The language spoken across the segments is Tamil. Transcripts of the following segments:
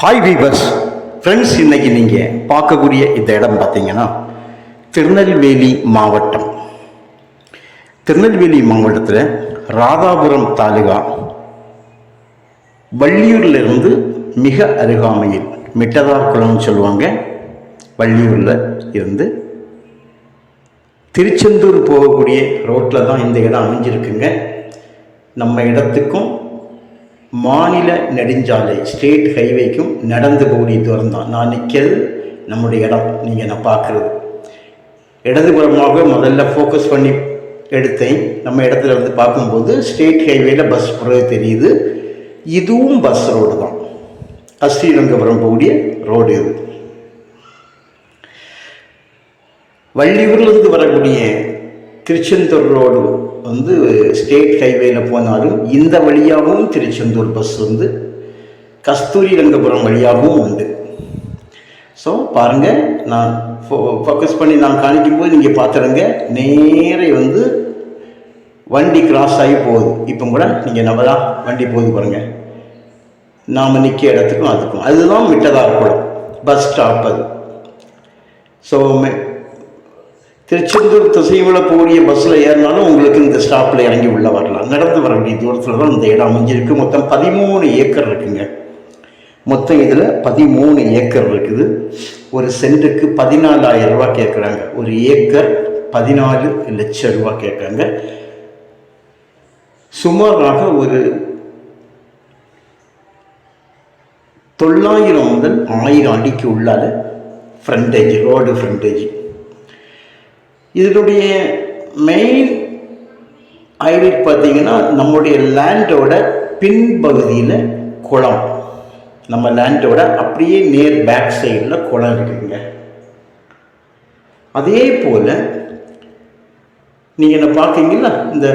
ஹாய் வீவர்ஸ் ஃப்ரெண்ட்ஸ் இன்னைக்கு நீங்கள் பார்க்கக்கூடிய இந்த இடம் பார்த்தீங்கன்னா திருநெல்வேலி மாவட்டம். திருநெல்வேலி மாவட்டத்தில் ராதாபுரம் தாலுகா வள்ளியூர்ல இருந்து மிக அருகாமையில் மிட்டதார் குளம்னு சொல்லுவாங்க வள்ளியூரில் இருந்து திருச்செந்தூர் போகக்கூடிய ரோட்டில் தான் இந்த இடம் அமைஞ்சிருக்குங்க. நம்ம இடத்துக்கும் மாநில நெடுஞ்சாலை ஸ்டேட் ஹைவேக்கும் நடந்து போகக்கூடிய தூரம் தான். நான் நிற்கிறது நம்முடைய இடம். நீங்கள் நான் பார்க்குறது. இடதுபுறமாக முதல்ல ஃபோக்கஸ் பண்ணி எடுத்தேன். நம்ம இடத்துல வந்து பார்க்கும்போது ஸ்டேட் ஹைவேல பஸ் போகிறது தெரியுது. இதுவும் பஸ் ரோடு தான். ஸ்ரீரங்கபுரம் போகக்கூடிய ரோடு இது. வள்ளியூர்லேருந்து வரக்கூடிய திருச்செந்தூர் ரோடு வந்து ஸ்டேட் ஹைவேல போனாலும் இந்த வழியாகவும் திருச்செந்தூர் பஸ் வந்து கஸ்தூரி ரங்கபுரம் வழியாகவும் உண்டு. ஸோ பாருங்கள் நான் ஃபோக்கஸ் பண்ணி நான் காணிக்கும்போது நீங்கள் பார்த்துருங்க நேரே வந்து வண்டி கிராஸ் ஆகி போகுது. இப்போ கூட நீங்கள் நம்ம தான் வண்டி போகுது பாருங்கள் நாம் நிற்க இடத்துக்கும் அதுக்கும். அதுதான் விட்டதாக குளம் பஸ் ஸ்டாப் அது. ஸோ திருச்செந்தூர் திசைவில் போகிற பஸ்ஸில் ஏறினாலும் உங்களுக்கு இந்த ஸ்டாப்பில் இறங்கி உள்ளே வரலாம். நடந்து வர வேண்டிய தூரத்தில் தான் இந்த இடம் அமைஞ்சிருக்கு. மொத்தம் பதிமூணு ஏக்கர் இருக்குங்க. மொத்தம் இதில் பதிமூணு ஏக்கர் இருக்குது. ஒரு சென்ட்டுக்கு பதினாலாயிரம் ரூபா கேட்குறாங்க ஒரு ஏக்கர் பதினாலு லட்சம் ரூபா கேட்குறாங்க சுமாராக ஒரு தொள்ளாயிரம் முதல் ஆயிரம் அடிக்கு உள்ளால ஃப்ரண்டேஜ் ரோடு ஃப்ரண்டேஜ் இதனுடைய மெயின் ஹைலைட் பார்த்தீங்கன்னா நம்முடைய லேண்டோட பின்பகுதியில் குளம். நம்ம லேண்டோட அப்படியே நேர் பேக் சைடில் குளம் இருக்குங்க. அதே போல் நீங்கள் என்ன பார்க்கீங்களா இந்த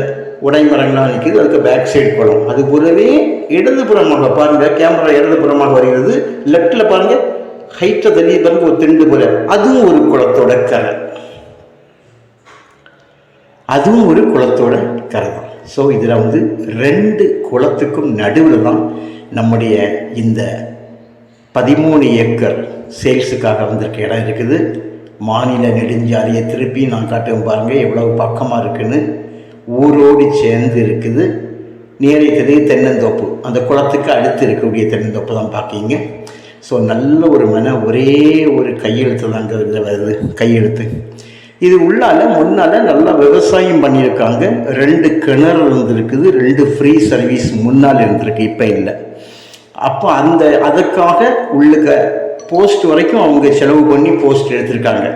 உடைமரங்களாக நிற்கிது அதுக்கு பேக் சைடு குளம். அது கூடவே இடதுபுறமாக பாருங்கள் கேமரா இடதுபுறமாக வருகிறது. லெஃப்டில் பாருங்கள் ஹைட்டை தள்ளி பாருங்க ஒரு திண்டு போல. அதுவும் ஒரு குளத்தோட கரை. அதுவும் ஒரு குளத்தோட கரை தான் ஸோ இதில் வந்து ரெண்டு குளத்துக்கும் நடுவில் தான் நம்முடைய இந்த பதிமூணு ஏக்கர் சேல்ஸுக்காக வந்திருக்க இடம் இருக்குது. மாநில நெடுஞ்சாலையை திருப்பி நான் காட்டுவேன் பாருங்கள் எவ்வளவு பக்கமாக இருக்குன்னு. ஊரோடு சேர்ந்து இருக்குது. நேரே தெரியுது தென்னந்தோப்பு. அந்த குளத்துக்கு அடுத்து இருக்கக்கூடிய தென்னந்தோப்பு தான் பார்க்கிங்க. ஸோ நல்ல ஒரு மன ஒரே ஒரு கையெழுத்து தாங்க இதில் வருது. கையெழுத்து. இது உள்ளால முன்னால நல்லா விவசாயம் பண்ணியிருக்காங்க. ரெண்டு கிணறு இருந்திருக்குது ரெண்டு ஃப்ரீ சர்வீஸ் முன்னால் இருந்திருக்கு இப்போ இல்லை. அப்போ அந்த அதற்காக உள்ளுக்க போஸ்ட் வரைக்கும் அவங்க செலவு பண்ணி போஸ்ட் எடுத்திருக்காங்க.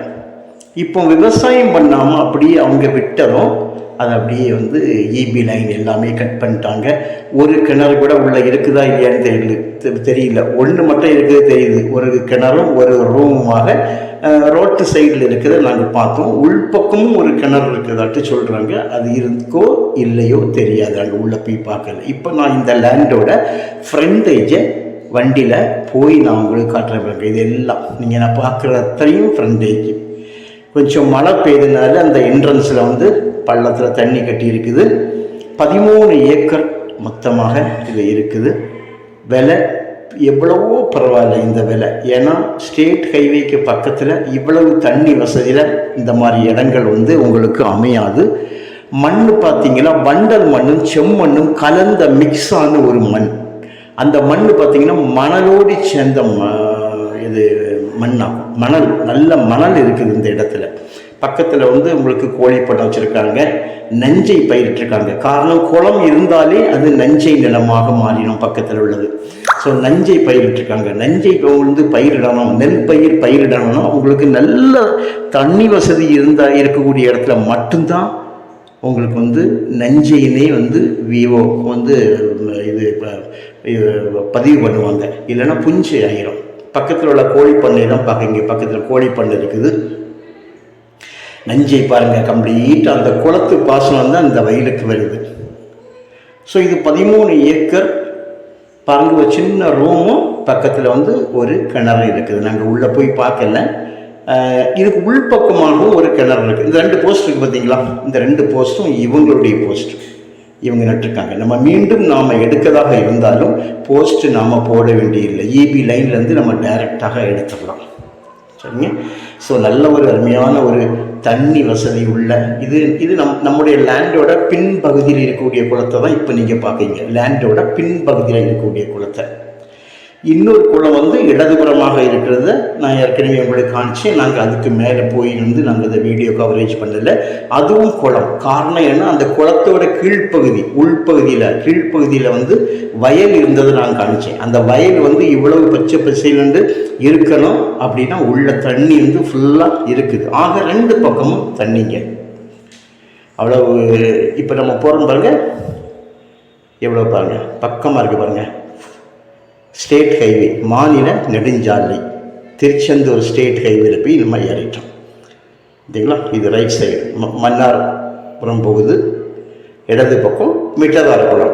இப்போ விவசாயம் பண்ணாமல் அப்படியே அவங்க விட்டதும் அது அப்படியே வந்து இபி லைன் எல்லாமே கட் பண்ணிட்டாங்க. ஒரு கிணறு கூட உள்ள இருக்குதா இல்லையான்னு தெரியல தெ- தெரியல. ஒன்று மட்டும் இருக்குது தெரியுது. ஒரு கிணறும் ஒரு ரூமுமாக ரோட்டு சைடில் இருக்கிறத நாங்கள் பார்த்தோம். உள்பக்கமும் ஒரு கிணறு இருக்கிறதாட்டு சொல்கிறாங்க அது இருக்கோ இல்லையோ தெரியாது. அங்கே உள்ளே போய் பார்க்கல. இப்போ நான் இந்த லேண்டோட ஃப்ரண்டேஜை வண்டியில் போய் நான் உங்களுக்கு காட்டுறேன் இது எல்லாம் நீங்கள் நான் பார்க்குற அத்தனையும் ஃப்ரண்டேஜ் கொஞ்சம் மழை பெய்ததுனால அந்த என்ட்ரன்ஸில் வந்து பள்ளத்தில் தண்ணி கட்டி இருக்குது. பதிமூணு ஏக்கர் மொத்தமாக இது இருக்குது. விலை எவ்வளவோ பரவாயில்ல இந்த விலை. ஏன்னா ஸ்டேட் ஹைவேக்கு பக்கத்தில் இவ்வளவு தண்ணி வசதியில் இந்த மாதிரி இடங்கள் வந்து உங்களுக்கு அமையாது. மண் பார்த்தீங்கன்னா வண்டல் மண்ணும் செம்மண்ணும் கலந்த மிக்ஸான ஒரு மண். அந்த மண் பார்த்தீங்கன்னா மணலோடு சேர்ந்த ம இது மண்ணாகும் மணல் நல்ல மணல் இருக்குது இந்த இடத்துல. பக்கத்தில் வந்து உங்களுக்கு கோழி வச்சுருக்காங்க நஞ்சை பயிரிட்டிருக்காங்க. காரணம் குளம் இருந்தாலே அது நஞ்சை நிலமாக மாறிடும் பக்கத்தில் உள்ளது. ஸோ நஞ்சை பயிரிட்டிருக்காங்க. நஞ்சை இப்போ வந்து பயிரிடணும். நெல் பயிர் பயிரிடணும்னா உங்களுக்கு நல்ல தண்ணி வசதி இருந்தால் இருக்கக்கூடிய இடத்துல மட்டும்தான் உங்களுக்கு வந்து நஞ்சையினே வந்து விவோ வந்து இது பதிவு பண்ணுவாங்க. இல்லைன்னா புஞ்சை ஆயிரும். பக்கத்தில் உள்ள கோழி பண்ணை தான் பார்க்க இங்கே பக்கத்தில் கோழி பண்ணை இருக்குது. நஞ்சை பாருங்கள் கம்ப்ளீட் அந்த குளத்து பாசனம் தான் இந்த வயலுக்கு வருது. ஸோ இது பதிமூணு ஏக்கர் பாருங்க ஒரு சின்ன ரூமும் பக்கத்தில் வந்து ஒரு கிணறு இருக்குது. நாங்கள் உள்ளே போய் பார்க்கல. இதுக்கு உள்பக்கமாகவும் ஒரு கிணறு இருக்குது இந்த ரெண்டு போஸ்ட் இருக்குது பார்த்தீங்களா இந்த ரெண்டு போஸ்ட்டும் இவங்களுடைய போஸ்ட் இவங்க நட்டிருக்காங்க. நம்ம மீண்டும் நாம் எடுக்கதாக இருந்தாலும் போஸ்ட்டு நாம் போட வேண்டியதில்லை. இபி லைன்லேருந்து நம்ம டைரெக்டாக எடுத்துடலாம் சரிங்க? ஸோ நல்ல ஒரு அருமையான ஒரு தண்ணி வசதி உள்ள இது இது நம் நம்முடைய லேண்டோட பின்பகுதியில் இருக்கக்கூடிய குளத்தை தான் இப்போ நீங்கள் பார்க்குறீங்க. லேண்டோட பின்பகுதியில் இருக்கக்கூடிய குளத்தை. இன்னொரு குளம் வந்து இடதுபுறமாக இருக்கிறத. நான் ஏற்கனவே உங்களுக்கு காமிச்சேன் நாங்கள் அதுக்கு மேலே போய் இருந்து நாங்கள் அதை வீடியோ கவரேஜ் பண்ணலை. அதுவும் குளம். காரணம் என்ன அந்த குளத்தோட கீழ்ப்பகுதி உள்பகுதியில் கீழ்ப்பகுதியில் வந்து வயல் இருந்ததை நான் காமிச்சேன் அந்த வயல் வந்து இவ்வளவு பச்சை பசையிலண்டு இருக்கணும் அப்படின்னா உள்ள தண்ணி வந்து ஃபுல்லாக இருக்குது. ஆக ரெண்டு பக்கமும் தண்ணிங்க. அவ்வளவு இப்போ நம்ம போகிறோம் பாருங்கள் எவ்வளோ பாருங்கள் பக்கமாக இருக்குது பாருங்கள் ஸ்டேட் ஹைவே மாநில நெடுஞ்சாலை திருச்செந்தூர் ஸ்டேட் ஹைவேல போய் நம்ம ஏறிட்டோம். சரிங்களா இது ரைட் சைடு ம மன்னார்புரம் போகுது. இடது பக்கம் மிட்டதாரக்குளம்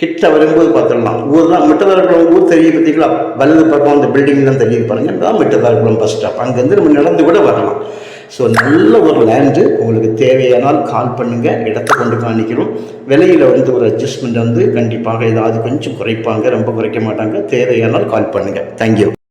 கிட்ட வரும்போது பார்த்துடலாம். ஊர் தான் மிட்டதாரக்குளம் ஊர் தெரியும் பார்த்தீங்களா? வலது பக்கம் அந்த பில்டிங்லாம் தெரியுது பாருங்கள் தான் மிட்டதாரக்குளம் பஸ் ஸ்டாப் அங்கேருந்து நம்ம நடந்து கூட வரலாம். ஸோ நல்ல ஒரு லேண்டு உங்களுக்கு தேவையானால் கால் பண்ணுங்கள் இடத்த கொண்டு காணிக்கிறோம். விலையில் வந்து ஒரு அட்ஜஸ்ட்மெண்ட் வந்து கண்டிப்பாக ஏதாவது கொஞ்சம் குறைப்பாங்க. ரொம்ப குறைக்க மாட்டாங்க. தேவையானால் கால் பண்ணுங்கள் தேங்க்யூ